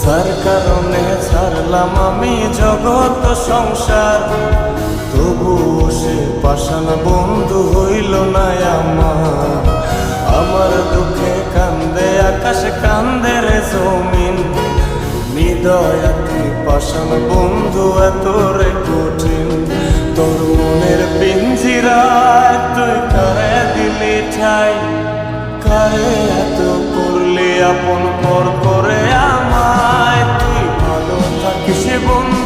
যার কারণে ছাড়লাম আমি জগত সংসার। তবুও সে পাষাণ বন্ধু হইল না আমার। আমার দুঃখে কান্দে, আকাশ কান্দে রে জমিন। হৃদয়া তুই পাষাণ বন্ধু এত রে কঠিন। তোর মনের পিঞ্জিরায় তুই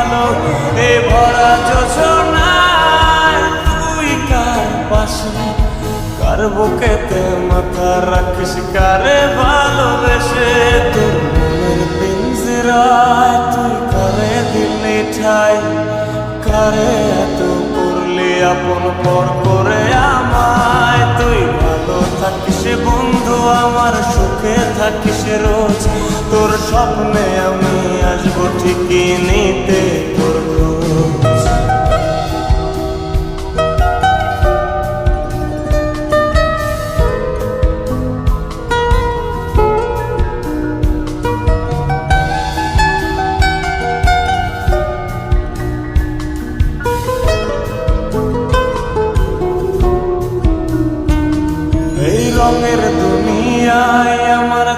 ভালো, এ ভরা যোজনায় তুই কার পাশে? কার বুকেতে মাথা রাখিস, কারে ভালোবেসে? তোর তুই কারে দিলি ঠাই? কারে করলি আপন পর করে আমায়? তুই ভালো থাকিস বন্ধু আমার থাকিস রোজ। তোর স্বপ্নে আমি আসব ঠিকই নিতে রঙের দুনিয়ায়